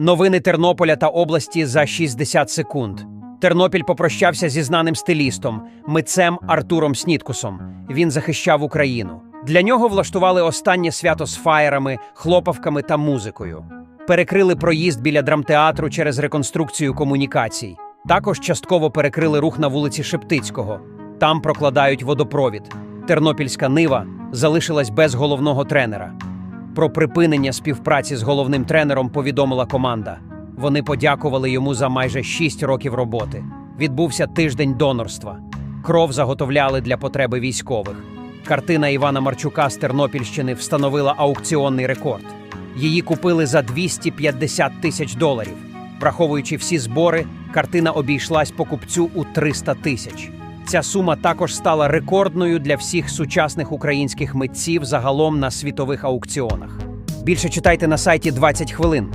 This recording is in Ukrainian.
Новини Тернополя та області за 60 секунд. Тернопіль попрощався зі знаним стилістом, митцем Артуром Сніткусом. Він захищав Україну. Для нього влаштували останнє свято з фаєрами, хлопавками та музикою. Перекрили проїзд біля драмтеатру через реконструкцію комунікацій. Також частково перекрили рух на вулиці Шептицького. Там прокладають водопровід. Тернопільська нива залишилась без головного тренера. Про припинення співпраці з головним тренером повідомила команда. Вони подякували йому за майже 6 років роботи. Відбувся тиждень донорства. Кров заготовляли для потреби військових. Картина Івана Марчука з Тернопільщини встановила аукціонний рекорд. Її купили за 250 тисяч доларів. Враховуючи всі збори, картина обійшлась покупцю у 300 тисяч. Ця сума також стала рекордною для всіх сучасних українських митців загалом на світових аукціонах. Більше читайте на сайті 20 хвилин.